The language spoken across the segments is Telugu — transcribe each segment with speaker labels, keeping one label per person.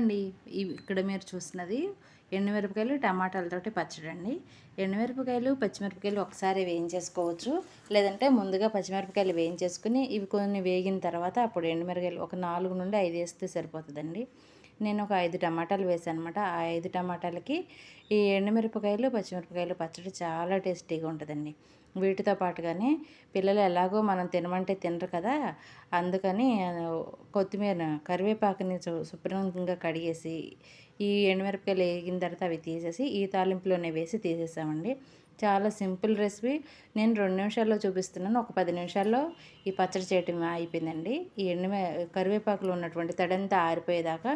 Speaker 1: అండి. ఇక్కడ మీరు చూసినది ఎండుమిరపకాయలు టమాటాలతోటి పచ్చడి అండి ఎండుమిరపకాయలు పచ్చిమిరపకాయలు ఒకసారి వేయించేసుకోవచ్చు. లేదంటే ముందుగా పచ్చిమిరపకాయలు వేయించేసుకుని ఇవి కొన్ని వేగిన తర్వాత అప్పుడు ఎండుమిరపకాయలు ఒక నాలుగు నుండి ఐదు వేస్తే సరిపోతుందండి. నేను ఒక ఐదు టమాటాలు వేసాను అనమాట ఆ ఐదు టమాటాలకి ఈ ఎండుమిరపకాయలు పచ్చిమిరపకాయలు పచ్చడి చాలా టేస్టీగా ఉంటుందండి. వీటితో పాటుగానే పిల్లలు ఎలాగో మనం తినమంటే తినరు కదా అందుకని కొత్తిమీర కరివేపాకుని శుభ్రంగా కడిగేసి ఈ ఎండుమిరపకాయలు వేగిన తర్వాత అవి తీసేసి ఈ తాలింపులోనే వేసి తీసేసామండి. చాలా సింపుల్ రెసిపీ. నేను రెండు నిమిషాల్లో చూపిస్తున్నాను. ఒక పది నిమిషాల్లో ఈ పచ్చడి చేయటం అయిపోయిందండి. ఈ ఎండు కరివేపాకులో ఉన్నటువంటి తడంతా ఆరిపోయేదాకా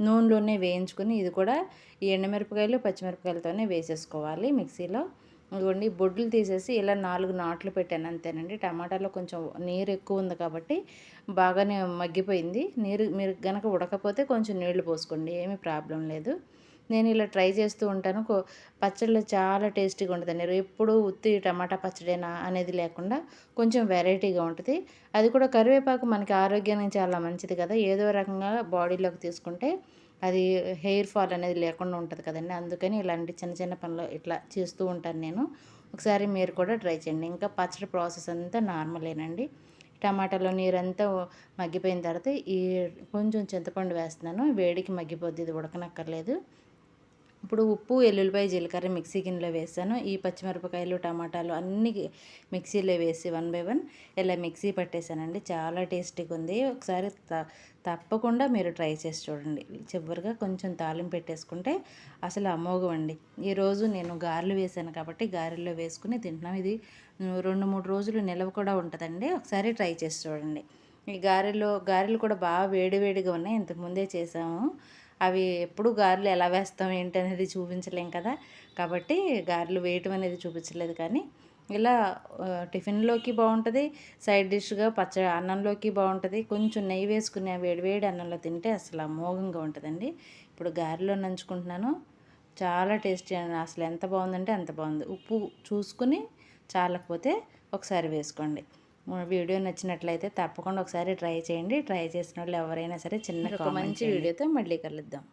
Speaker 1: నూనెలోనే వేయించుకుని ఇది కూడా ఈ ఎండుమిరపకాయలు పచ్చిమిరపకాయలతోనే వేసేసుకోవాలి మిక్సీలో. ఇదిగోండి బొడ్లు తీసేసి ఇలా నాలుగు నాట్లు పెట్టాను అంతేనండి. టమాటాలో కొంచెం నీరు ఎక్కువ ఉంది కాబట్టి బాగానే మగ్గిపోయింది. నీరు మీరు కనుక ఉడకపోతే కొంచెం నీళ్ళు పోసుకోండి ఏమీ ప్రాబ్లం లేదు. నేను ఇలా ట్రై చేస్తూ ఉంటాను. పచ్చడిలో చాలా టేస్టీగా ఉంటుందండి. ఎప్పుడు ఉత్తి టమాటా పచ్చడేనా అనేది లేకుండా కొంచెం వెరైటీగా ఉంటుంది. అది కూడా కరివేపాకు మనకి ఆరోగ్యానికి చాలా మంచిది కదా. ఏదో రకంగా బాడీలోకి తీసుకుంటే అది హెయిర్ ఫాల్ అనేది లేకుండా ఉంటుంది కదండి. అందుకని ఇలాంటి చిన్న చిన్న పనులు ఇట్లా చేస్తూ ఉంటాను నేను. ఒకసారి మీరు కూడా ట్రై చేయండి. ఇంకా పచ్చడి ప్రాసెస్ అంతా నార్మలేనండి. టమాటాలో నీరంతా మగ్గిపోయిన తర్వాత ఈ కొంచెం చింతపండు వేస్తున్నాను. వేడికి మగ్గిపోద్ది. ఇది ఉడకనక్కర్లేదు. ఇప్పుడు ఉప్పు ఎల్లుల్లిపాయ జీలకర్ర మిక్సీ గిన్నెలో వేసాను ఈ పచ్చిమిరపకాయలు టమాటాలు అన్నీ మిక్సీలో వేసి వన్ బై వన్ ఇలా మిక్సీ పట్టేశానండి చాలా టేస్టీగా ఉంది. ఒకసారి తప్పకుండా మీరు ట్రై చేసి చూడండి. చివరిగా కొంచెం తాలింపు పెట్టేసుకుంటే అసలు అమోఘం అండి. ఈరోజు నేను గారెలు వేసాను కాబట్టి గారెల్లో వేసుకుని తింటున్నాం. ఇది రెండు మూడు రోజులు నిలవ కూడా ఉంటుందండి. ఒకసారి ట్రై చేసి చూడండి. ఈ గారెలు గారెలు కూడా బాగా వేడివేడిగా ఉన్నాయి. ఇంతకుముందే చేసాము. అవి ఎప్పుడు గారెలు ఎలా వేస్తాం ఏంటి అనేది చూపించలేం కదా. కాబట్టి గారెలు వేయటం అనేది చూపించలేదు కానీ ఇలా టిఫిన్లోకి బాగుంటుంది సైడ్ డిష్గా పచ్చ అన్నంలోకి బాగుంటుంది. కొంచెం నెయ్యి వేసుకుని వేడివేడి అన్నంలో తింటే అసలు అమోఘంగా ఉంటుందండి. ఇప్పుడు గారెలో నంచుకుంటున్నాను చాలా టేస్టీ అండి. అసలు ఎంత బాగుందంటే అంత బాగుంది. ఉప్పు చూసుకుని చాలకపోతే ఒకసారి వేసుకోండి. వీడియో నచ్చినట్లయితే తప్పకుండా ఒకసారి ట్రై చేయండి. ట్రై చేసిన వాళ్ళు ఎవరైనా సరే చిన్న మంచి వీడియోతో మళ్ళీ కలుద్దాం.